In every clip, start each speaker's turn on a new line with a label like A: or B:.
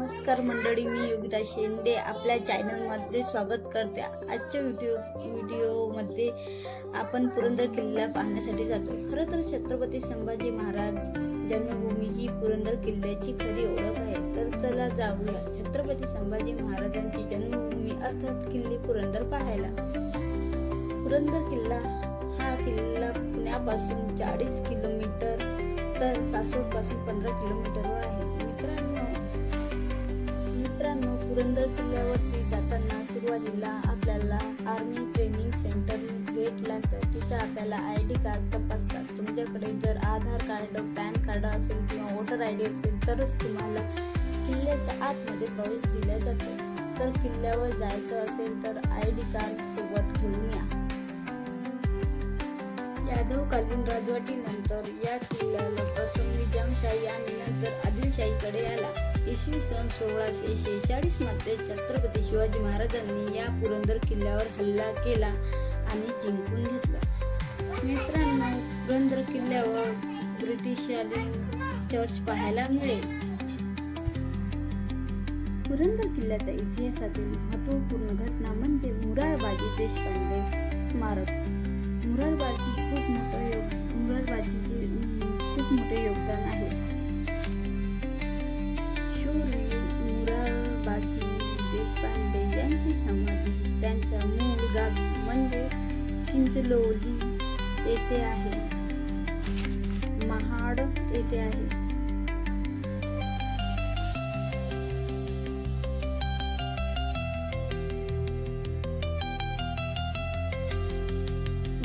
A: नमस्कार मंडळी मी योगिता शेंडे आपल्या चॅनलमध्ये स्वागत करते. आजच्या व्हिडिओ व्हिडिओमध्ये आपण पुरंदर किल्ला पाहण्यासाठी जातो खरं तर छत्रपती संभाजी महाराज जन्मभूमी ही पुरंदर किल्ल्याची खरी ओळख आहे. तर चला जाऊया छत्रपती संभाजी महाराजांची जन्मभूमी अर्थात किल्ले पुरंदर पाहायला. पुरंदर किल्ला हा किल्ला पुण्यापासून चाळीस किलोमीटर तर सासूरपासून पंधरा किलोमीटरवर आहे. पुरंदर किल्ल्यावरती जाताना सुरुवातीला आपल्याला आर्मी ट्रेनिंग सेंटर गेट लागतं. तिथं आपल्याला आय डी कार्ड तपासतात. तुमच्याकडे जर आधार कार्ड पॅन कार्ड असेल किंवा वोटर आय डी असेल तरच तुम्हाला किल्ल्याच्या आतमध्ये प्रवेश दिला जातो. तर किल्ल्यावर जायचं असेल तर आय डी कार्ड सोबत घेऊन या. यादवकालीन राजवटीनंतर या किल्ल्याला पासून निजामशाही आणि नंतर आदिलशाहीकडे आला. इसवी सन सोळाशे शेहेचाळीसमध्ये छत्रपती शिवाजी महाराजांनी या पुरंदर किल्ल्यावर हल्ला केला आणि जिंकून घेतला. मित्रांनो पुरंदर किल्ल्यावर ब्रिटिशालीन चर्च पाहायला मिळेल. पुरंदर किल्ल्याच्या इतिहासातील महत्त्वपूर्ण घटना म्हणजे मुरारबाजी देशपांडे स्मारक. मुरारबाजी खूप मोठं योग मुरारबाजीचे खूप मोठे योगदान आहे. शूरवीर मुरारबाजी देशपांडे यांची समाधी त्यांच्या मूळ गाव म्हणजे चिंचलोली येथे आहे. महाड येथे आहे.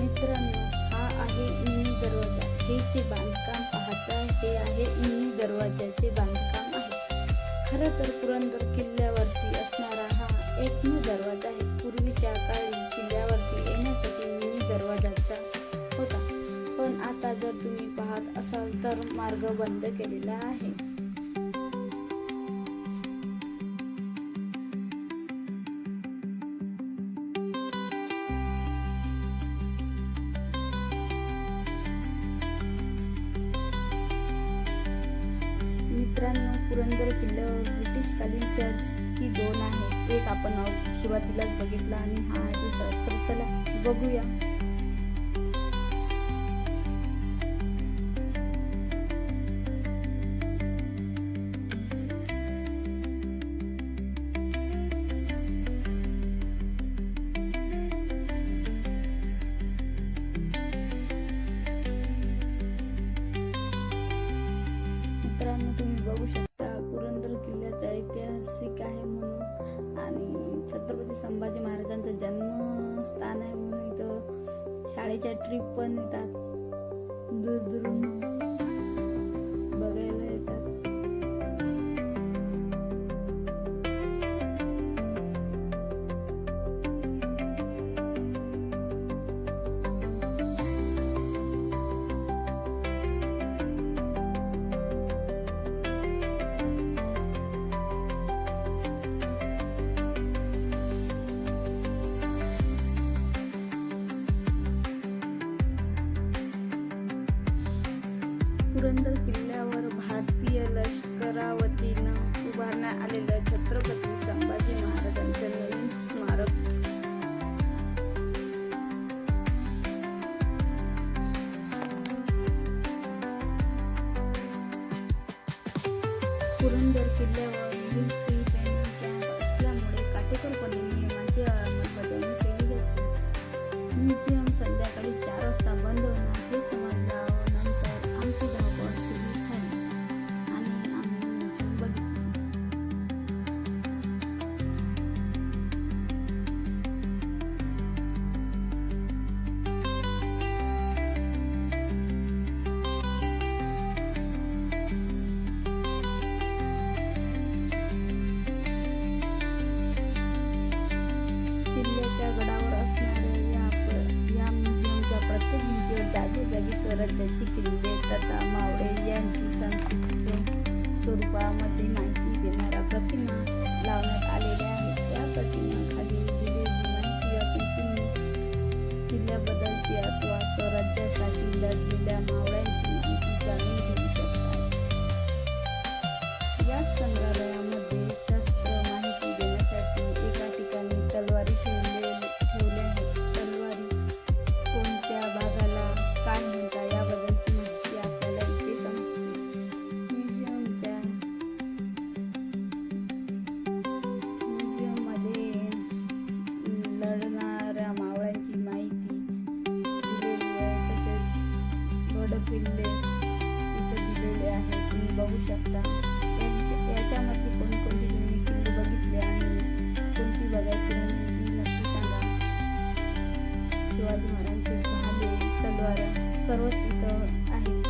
A: मित्रांनो हा आहे दरवाजा. हे जे बांधकाम पाहता हे आहे मिनी दरवाजाचे बांधकाम. खरं तर पुरंदर किल्ल्यावरती असणारा हा एकमेव दरवाजा आहे. पूर्वीच्या काळी किल्ल्यावरती येण्यासाठी मिनी दरवाजाचा होता. पण आता जर तुम्ही पाहत असाल तर मार्ग बंद केलेला आहे. मित्रांनो पुरंदर किल्ल्यावर ब्रिटिशकालीन चर्च ही दोन आहे एक आपण सुरुवातीलाच बघितला आणि हा आहे तर चला बघूया. शाळेच्या ट्रिप पण येतात. दूर दूरून बघायला येतात. स्वराज्याची किल्ले तथा मावळे यांची संक्षिप्त स्वरूपामध्ये माहिती देणारा प्रतिमा लावण्यात आलेल्या आहेत या प्रतिमाखाली दिलेली किल्ल्याबद्दलची अथवा स्वराज्यासाठी लढलेल्या मावळ्यांची माहिती जाणून घेऊ शकता. या संग्रहात शिवाजी महाराजांचे भाले सर्वच इथं आहे.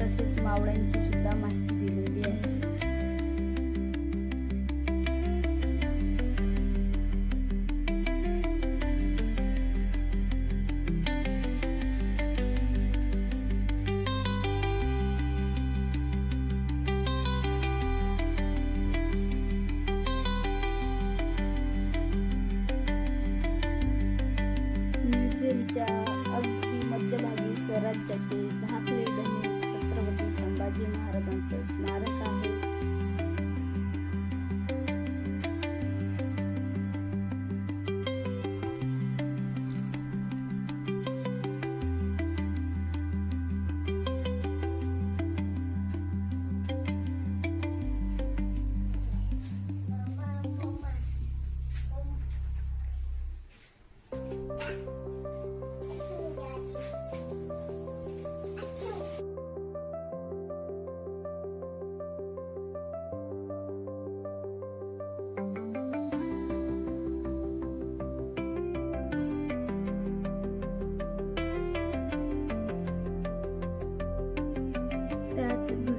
A: तसेच मावळ्यांची सुद्धा माहिती.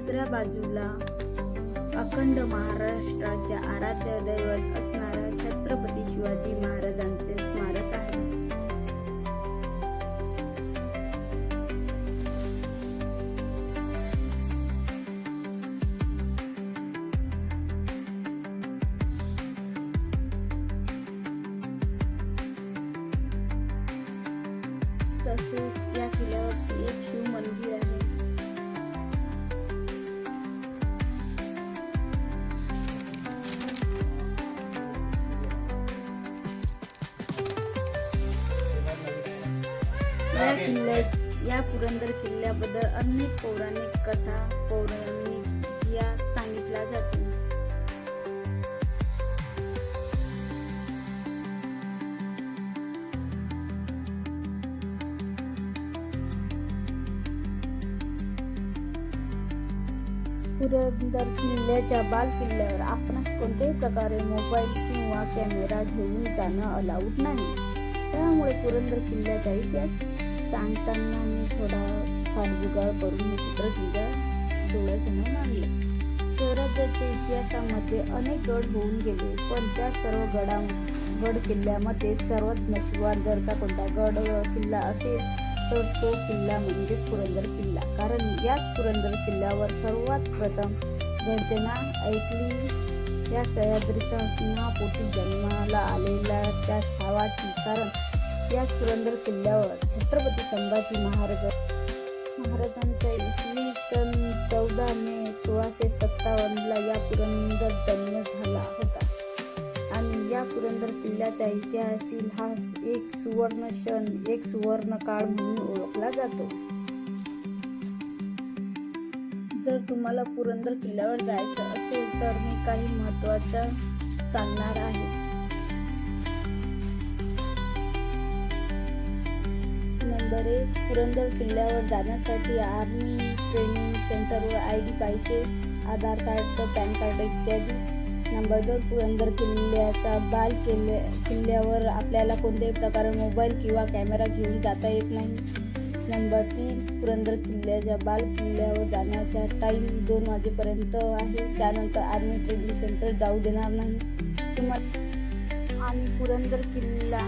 A: दुसऱ्या बाजूला अखंड महाराष्ट्राच्या आराध्य दैवत असणाऱ्या छत्रपती शिवाजी महाराजांचे स्मारक आहे. तसेच या किल्ल्यात या पुरंदर किल्ल्याबद्दल अनेक पौराणिक कथा पौराणिक या सांगितल्या जातील. पुरंदर किल्ल्याच्या बाल किल्ल्यावर आपणास कोणत्याही प्रकारे मोबाईल किंवा कॅमेरा घेऊन जाणं अलाउड नाही. त्यामुळे पुरंदर किल्ल्याचा इतिहास सांगताना मी थोडा फार जुगाळ करून हे चित्र तुमच्या डोळ्यासमोर मांडले. स्वराज्याच्या इतिहासामध्ये अनेक गड होऊन गेले पण त्या सर्व गडा गड किल्ल्यामध्ये सर्वात नशिबान जर का कोणता गड किल्ला असेल तर तो किल्ला म्हणजेच पुरंदर किल्ला. कारण याच पुरंदर किल्ल्यावर सर्वात प्रथम गर्जना ऐकली या सह्याद्रीच्या सिंहापोटी जन्माला आलेल्या त्या छावाची. कारण या पुरंदर किल्ल्यावर छत्रपती संभाजी महाराज महाराजांचा इसवी सन चौदा मे सोळाशे सत्तावन्नला या पुरंदर जन्म झाला होता. आणि या पुरंदर किल्ल्याचा इतिहासातील हा एक सुवर्ण क्षण एक सुवर्ण काळ म्हणून ओळखला जातो. जर तुम्हाला पुरंदर किल्ल्यावर जायचं असेल तर मी काही महत्त्वाचं सांगणार आहे. वगैरे पुरंदर किल्ल्यावर जाण्यासाठी आर्मी ट्रेनिंग सेंटरवर आय डी पाहिजे आधार कार्ड पॅन कार्ड इत्यादी. नंबर दोन पुरंदर किल्ल्याचा बाल किल्ल्या किल्ल्यावर आपल्याला कोणत्याही प्रकारे मोबाईल किंवा कॅमेरा घेऊन जाता येत नाही. नंबर तीन पुरंदर किल्ल्याच्या बाल किल्ल्यावर जाण्याचा टाईम दोन वाजेपर्यंत आहे. त्यानंतर आर्मी ट्रेनिंग सेंटर जाऊ देणार नाही. तुम्हाला आणि पुरंदर किल्ला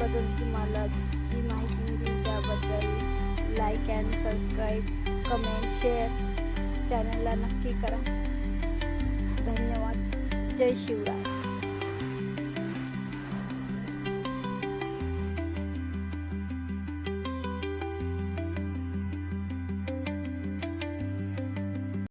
A: बद्दल तुम्हाला जी माहिती like and subscribe comment share चॅनलला नक्की करा. धन्यवाद. जय शिवराय.